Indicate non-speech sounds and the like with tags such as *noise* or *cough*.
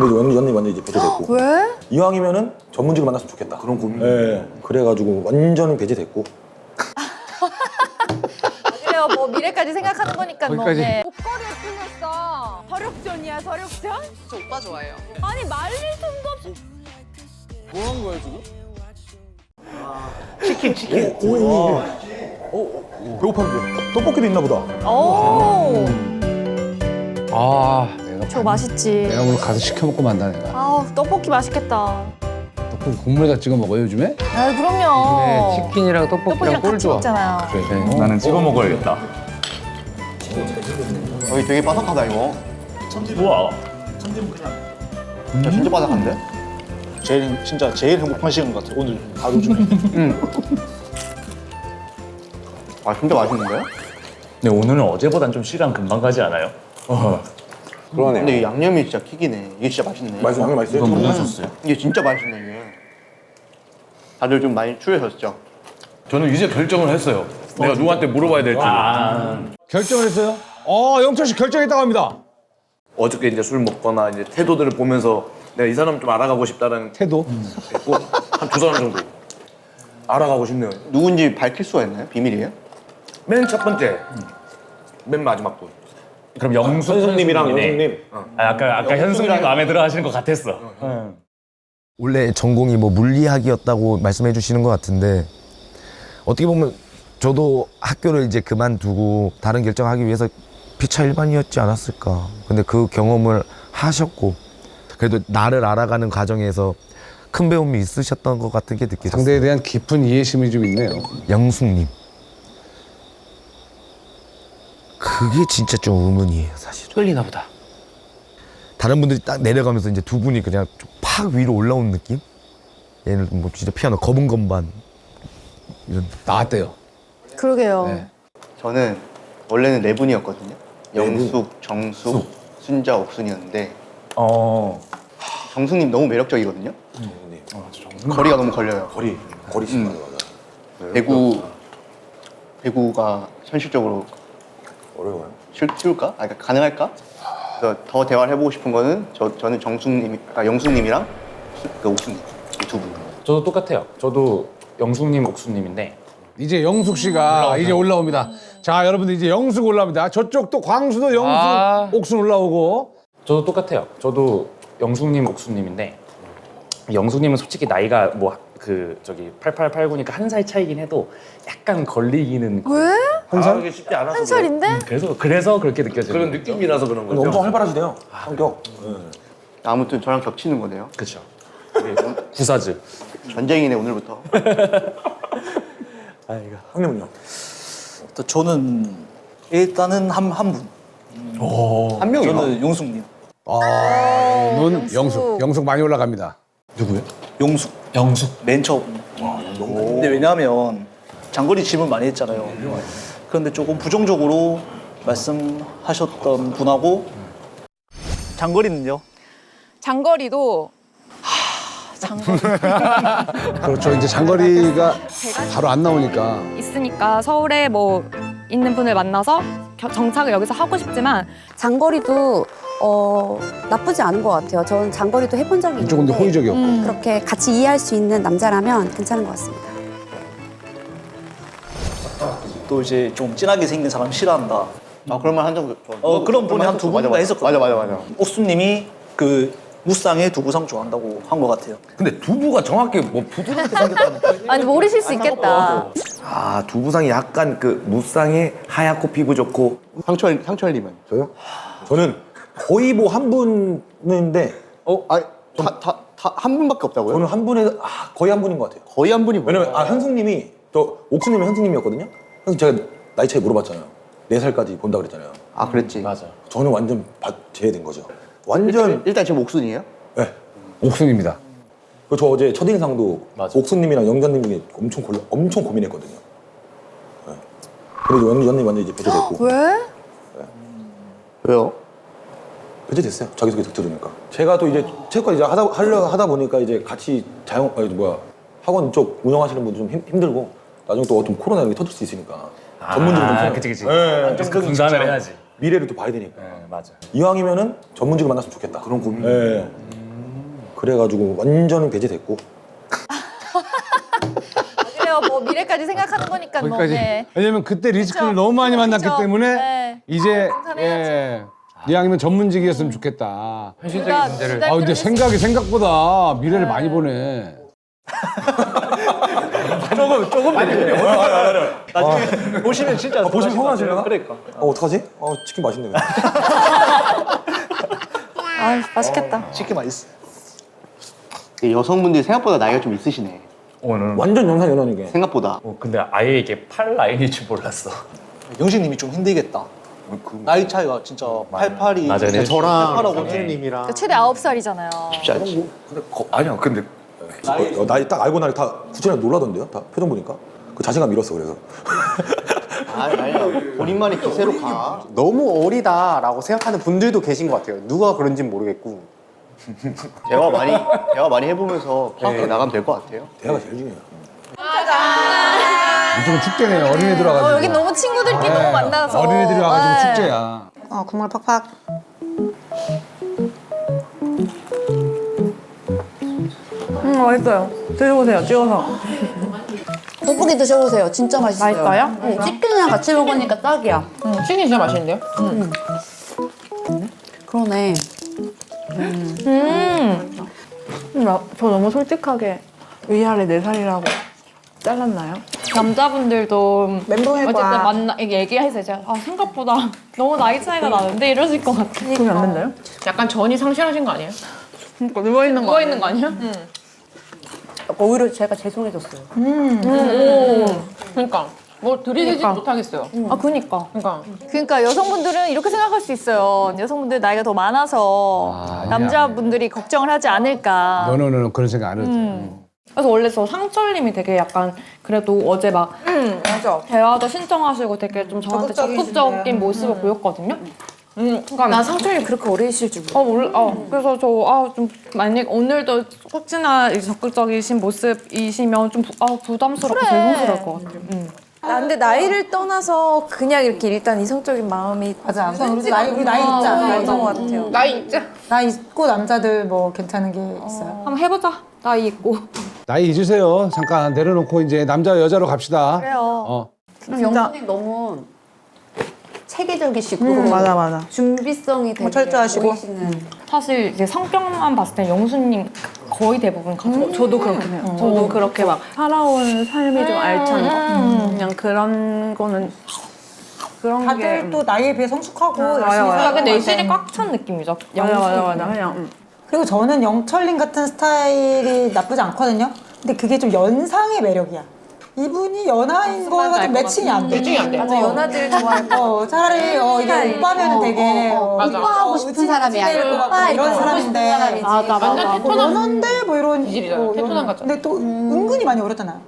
그래도 연연이 완전 이제 배제됐고 왜? 이왕이면은 전문직을 만났으면 좋겠다. 그런 고민. 예. 그래가지고 완전 배제됐고 그래요. 뭐 미래까지 생각하는 거니까 뭐. 거기까지. 네. 목걸이에 풀렸어. 서력전이야, 서력전? 저 오빠 좋아해요. 아니, 말릴 틈도 없이. 배고팠는데 떡볶이도 있나 보다. 오, 아 내가 저 맛있지. 내가 오늘 가서 시켜 먹고 만다 내가. 아우 떡볶이 맛있겠다. 떡볶이 국물에다 찍어 먹어요 요즘에? 아 그럼요. 네, 치킨이랑 떡볶이랑 떡볶이랑 꿀 같이 좋아. 먹잖아요. 그래. 나는 찍어 먹어야겠다. 여기 되게 바삭하다 이거. 우와. 야, 진짜 바삭한데? 제일 진짜 제일 행복한 시간 같아 오늘 하루 중에. 아 진짜 맛있는데? 근데 오늘은 어제보단 좀 시간 금방 가지 않아요? 그러네. 근데 이 양념이 진짜 킥이네. 이게 진짜 맛있네. 맛있어, 양념 맛있어요? 이건 무슨 소스요? 이게 진짜 맛있네 이게. 다들 좀 많이 추해졌죠? 저는 이제 결정을 했어요. 내가 누구한테 물어봐야 될지. 결정을 했어요? 어 영철 씨 결정했다고 합니다. 어저께 이제 술 먹거나 이제 태도들을 보면서 내가 이 사람 좀 알아가고 싶다는 태도. 있고 한두 사람 정도 알아가고 싶네요. 누군지 밝힐 수가 있나요? 비밀이에요? 맨 첫 번째, 맨 마지막 분. 그럼 영수 현승님이랑 선생님이네. 연승님. 아, 아까 아까 현승님 마음에 들어 하시는 것 같았어. 원래 전공이 뭐 물리학이었다고 말씀해 주시는 것 같은데 어떻게 보면 저도 학교를 이제 그만두고 다른 결정하기 위해서 피차 일반이었지 않았을까. 근데 그 경험을 하셨고 그래도 나를 알아가는 과정에서 큰 배움이 있으셨던 것 같은 게 느껴졌어요. 상대에 대한 깊은 이해심이 좀 있네요. 영숙님. 그게 진짜 좀 의문이에요, 사실. 끌리나 보다. 다른 분들이 딱 내려가면서 이제 두 분이 그냥 좀팍 위로 올라온 느낌? 얘는 뭐 진짜 피아노 검은 건반 이런 나왔대요. 그러게요. 네. 저는 원래는 네 분이었거든요. 영숙, 정숙, 순자, 옥순이었는데 어. 정숙님 너무 매력적이거든요. 거리가 너무 걸려요. 거리, 거리 씨 맞아, 맞아. 배구 배구가 현실적으로 어려워요. 쉬, 쉬울까? 아, 그러니까 가능할까? 그래서 더 대화를 해보고 싶은 거는 저 저는 정숙님, 아 영숙님이랑 수- 그 옥수님 이두 분. 저도 똑같아요. 저도 영숙님, 옥수님인데 이제 영숙 씨가 이제 올라옵니다. 자 여러분들 이제 영숙 올라옵니다. 저쪽도 광수도 영숙, 아. 옥순 올라오고 저도 똑같아요. 저도 영숙님, 옥수님인데 영숙님은 솔직히 나이가 뭐 그 저기 8889니까 한 살 차이긴 해도 약간 걸리기는 왜? 한 살? 하기 쉽지 않아서 한 살인데? 그래서 그래서 그렇게 느껴지는 그런. 느낌이라서 그런 거죠. 엄청 활발하시대요. 성격. 아무튼 저랑 겹치는 거네요. 그렇죠. 구사즈. 전쟁이네 오늘부터. *laughs* 형님은요? 또 저는 일단은 한 한 분. 한 명이요. 저는 용숙님. 아, 눈 영숙. 영숙 많이 올라갑니다. 용숙. 영숙. 맨 처음. 근데 왜냐하면 장거리 질문 많이 했잖아요. 그런데 조금 부정적으로 말씀하셨던 분하고 장거리는요? 장거리도 장거리. *laughs* 그렇죠. 이제 장거리가 바로 안 나오니까 있으니까 서울에 뭐 있는 분을 만나서 겨- 정착을 여기서 하고 싶지만 장거리도 어, 나쁘지 않은 것 같아요. 저는 장거리도 해본 적이 이쪽은 더 있는데 호의적이었고. 음, 그렇게 같이 이해할 수 있는 남자라면 괜찮은 것 같습니다. 또 이제 좀 진하게 생긴 사람 싫어한다. 아 그러면 한정 어, 그런 분이 한두 맞아, 분인가. 했었거든요. 맞아 맞아 맞아. 옥수님이 그 무쌍의 두부상 좋아한다고 한 것 같아요. 근데 두부가 정확히 뭐 부드럽게 생겼다는 *laughs* 아니 모르실 수 있겠다. 아 두부상이 약간 그 무쌍에 하얗고 피부 좋고 상철 상철님은 저요? 저는 거의 뭐 한 분인데 어? 아다다 한 분밖에 없다고요? 저는 한 분에 아, 거의 한 분인 것 같아요. 거의 한 분이 뭐예요? 왜냐면 아 현승님이 저 옥수님이 현승님이었거든요. 그래서 제가 나이 차이 물어봤잖아요. 네 살까지 본다 그랬잖아요. 아 그랬지. 맞아. 저는 완전 바- 제외된 거죠. 완전 일단 지금 옥순이에요? 네. 옥순입니다. 그저 어제 첫인상도 맞아. 옥수님이랑 영자님이 엄청 골라, 엄청 고민했거든요. 네. 그래도 영, 연님 완전 이제 배제됐고 왜? 왜요? 배제됐어요. 자기소개 듣 들으니까. 제가 또 이제 체육관 이제 하다 하려 하다 보니까 이제 같이 자영 아니 뭐야 학원 쪽 운영하시는 분도 좀 힘, 힘들고 나중에 또 어떤 코로나 이런 게 터질 수 있으니까 전문직으로 좀 아, 생각- 그치 그치. 네. 좀 분산을 해야지. 미래를 또 봐야 되니까. 네, 맞아. 이왕이면은 전문직을 만났으면 좋겠다. 그런 고민. 네. 그래가지고 완전 배제됐고 그래요. 뭐 미래까지 생각하는 거니까 뭐. 거기까지. 네. 왜냐면 그때 리스크를 그쵸. 너무 많이 만났기 그쵸. 때문에 네. 이제 생산해야지. 예. 이왕이면 전문직이었으면 좋겠다. 현실적인 문제를 아 근데 생각이 생각보다 미래를 많이 보네. *laughs* 조금 조금 나중에 보시면 진짜 보시면 서운하시려나? 그러니까. 어 어떡하지? 어 치킨 맛있네 *laughs* 아 맛있겠다. 치킨 맛있어. 여성분들이 생각보다 나이가 좀 있으시네. 오늘 완전 연상 연하니까 생각보다. 어, 근데 아예 이게 팔 라인일 줄 몰랐어. 영식님이 좀 힘들겠다. 나이 차이가 진짜 88이 맞아요. 네. 저랑 하라고 그 최대 아홉 살이잖아요. 쉽지 않지. 근데 거, 아니야 근데 어, 나이 딱 알고 나니 다 구체적으로 놀라던데요? 다 표정 보니까 그 자신감 잃었어 그래서 *laughs* 아니 아니 본인만의 기세로 가. 너무 어리다라고 생각하는 분들도 계신 것 같아요. 누가 그런지는 모르겠고. 대화 많이 대화 많이 해보면서 파악해 나가면 될 것 같아요. 대화가 제일 중요해요 무조건 축제네요. 어린애들 와가지고. 어, 여기 너무 친구들끼리 너무 만나서. 어린애들이 와가지고 네. 축제야. 어, 국물 팍팍. 음 맛있어요. 드셔보세요. 찍어서. 돋보기 드셔보세요. 진짜 맛있어요. 맛있어요? 응, 치킨이랑 같이 먹으니까 딱이야. 치킨 진짜 맛있는데요? 그러네. 음. 음, 나- 저 너무 솔직하게 위아래 네 살이라고 잘랐나요? 남자분들도 멘붕일 어쨌든 거야. 만나 이게 얘기해서 제가 아 생각보다 너무 나이 차이가 나는데 이러실 것 같아. 그게 안 된다요? 약간 전이 상실하신 거 아니에요? 그러니까 누워 있는 거 누워 있는 거 아니야? 오히려 제가 죄송해졌어요. 그러니까 뭐 들이대지 그러니까. 못하겠어요. 아 그니까. 그러니까 그러니까 여성분들은 이렇게 생각할 수 있어요. 여성분들 나이가 더 많아서 남자분들이 걱정을 하지 않을까. 너는 그런 생각 안 해도 돼. 음. 그래서 원래 저 상철님이 되게 약간 그래도 어제 막 맞아. 대화도 신청하시고 되게 좀 저한테 적극적이신데. 적극적인 모습을 보였거든요. 음, 그러니까 나 상철님 그렇게 어리실 줄 몰라. 어 몰라. 어 그래서 저 아 좀 만약 오늘도 혹시나 이 적극적이신 모습이시면 좀 부, 아 부담스럽고 그래. 죄송스러울 것 같아요. 음. 아, 근데 나이를 떠나서 그냥 이렇게 일단 이성적인 마음이 맞아. 우리 나이 우리 나이 있지 않아요? 있는 것 같아요. 나이 있자. 나이 있고 남자들 뭐 괜찮은 게 있어요. 한번 해보자. 나이 있고. 나이 잊으세요. 잠깐 내려놓고 이제 남자 여자로 갑시다. 그래요. 어. 영수님 너무 체계적이시고 맞아 맞아. 준비성이 되게 철저하시고. 보이시는. 사실 이제 성격만 봤을 때 영수님 거의 대부분 가족. 저도 그렇게 해요. 저도 그렇게 막 살아온 삶이 좀 알찬 거. 음. 그냥 그런 거는 그런 게. 다들 또 나이에 비해 성숙하고 맞아, 열심히 맞아. 약간 것 내실이. 꽉 찬 느낌이죠. 맞아 맞아 영수. 맞아 그냥. 음. 그리고 저는 영철님 같은 스타일이 나쁘지 않거든요. 근데 그게 좀 연상의 매력이야. 이분이 연하인 거가 좀 매칭이 안 돼. 매칭이 안 돼. 맞아 연하들 좋아할 거. 어, 차라리 어, 이게 오빠면 은 되게 어, 맞아. 오빠하고 싶은 사람이 아니라 오빠 이런 사람인데 사람이지. 맞아 맞아. 완전 뭐 테토남 연한데 뭐 이런 기질이잖아. 뭐 테토남 같잖아. 근데 또 은근히 많이 어렸잖아요.